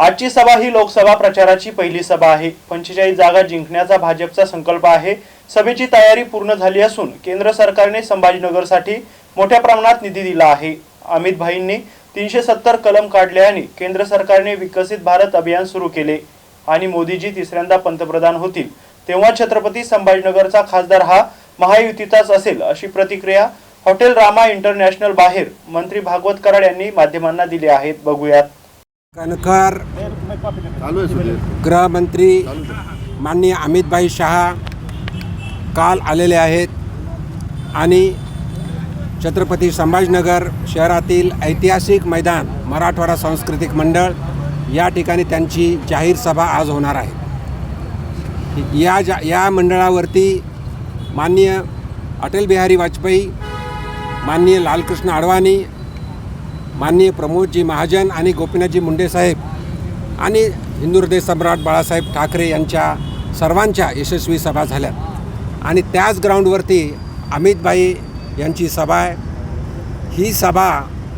आजची सभा ही लोकसभा प्रचाराची पहिली सभा आहे. पंचेचाळीस जागा जिंकण्याचा भाजपचा संकल्प आहे. सभेची तयारी पूर्ण झाली असून केंद्र सरकारने संभाजीनगरसाठी मोठ्या प्रमाणात निधी दिला आहे. अमित भाईंनी तीनशे सत्तर कलम काढले आणि केंद्र सरकारने विकसित भारत अभियान सुरू केले. आणि मोदीजी तिसऱ्यांदा पंतप्रधान होतील. तेव्हा छत्रपती संभाजीनगरचा खासदार हा महायुतीचाच असेल अशी प्रतिक्रिया हॉटेल रामा इंटरनॅशनल बाहेर मंत्री भागवत कराड यांनी माध्यमांना दिली आहेत. बघूयात. कणखर गृहमंत्री माननीय अमितभाई शहा काल आलेले आहेत आणि छत्रपती संभाजीनगर शहरातील ऐतिहासिक मैदान मराठवाडा सांस्कृतिक मंडळ या ठिकाणी त्यांची जाहीर सभा आज होणार आहे. या जा या मंडळावरती माननीय अटल बिहारी वाजपेयी माननीय लालकृष्ण अडवाणी माननीय प्रमोदजी महाजन आणि गोपीनाथजी मुंडे साहेब आणि हिंदू हृदय सम्राट बाळासाहेब ठाकरे यांच्या सर्वांच्या यशस्वी सभा झाल्या. आणि त्याच ग्राउंडवरती अमितबाई यांची सभा आहे. ही सभा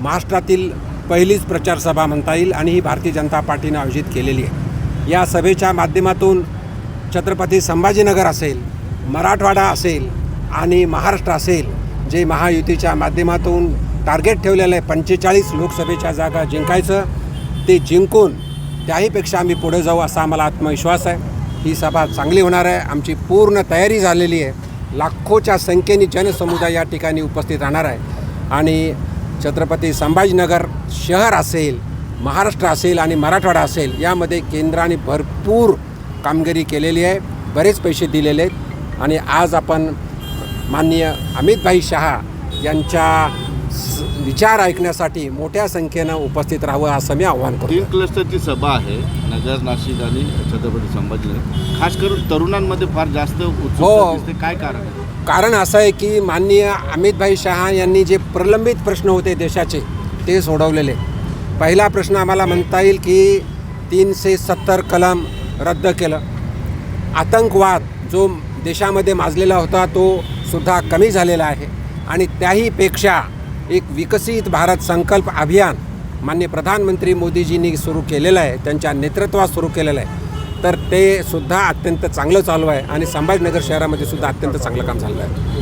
महाराष्ट्रातील पहिलीच प्रचार सभा म्हणता येईल आणि ही भारतीय जनता पार्टीनं आयोजित केलेली आहे. या सभेच्या माध्यमातून छत्रपती संभाजीनगर असेल मराठवाडा असेल आणि महाराष्ट्र असेल जे महायुतीच्या माध्यमातून टार्गेट ठेवलेलं आहे. पंचेचाळीस लोकसभेच्या जागा जिंकायचं. ते जिंकून त्याहीपेक्षा आम्ही पुढे जाऊ असा आम्हाला आत्मविश्वास आहे. ही सभा चांगली होणार आहे. आमची पूर्ण तयारी झालेली आहे. लाखोच्या संख्येने जनसमुदाय या ठिकाणी उपस्थित राहणार आहे. आणि छत्रपती संभाजीनगर शहर असेल महाराष्ट्र असेल आणि मराठवाडा असेल यामध्ये केंद्राने भरपूर कामगिरी केलेली आहे. बरेच पैसे दिलेले आहेत. आणि आज आपण माननीय अमितभाई शहा यांच्या विचार ऐकण्यासाठी मोठ्या संख्येनं उपस्थित राहावं असं मी आव्हान करतो. तीन क्लस्टरची सभा आहे नगर नाशिक आणि छत्रपती संभाजीनगर. खास करून तरुणांमध्ये फार जास्त उत्सुकता हो. काय कारण कारण असं आहे की माननीय अमितभाई शहा यांनी जे प्रलंबित प्रश्न होते देशाचे ते सोडवलेले. पहिला प्रश्न आम्हाला म्हणता येईल की तीनशे सत्तर कलम रद्द केलं. आतंकवाद जो देशामध्ये माजलेला होता तो सुद्धा कमी झालेला आहे. आणि त्याहीपेक्षा एक विकसित भारत संकल्प अभियान मान्य प्रधानमंत्री मोदीजींनी सुरू केलेलं आहे त्यांच्या नेतृत्वात सुरू केलेलं आहे. तर ते सुद्धा अत्यंत चांगलं चालू आहे आणि संभाजीनगर शहरामध्ये सुद्धा अत्यंत चांगलं काम झालं आहे.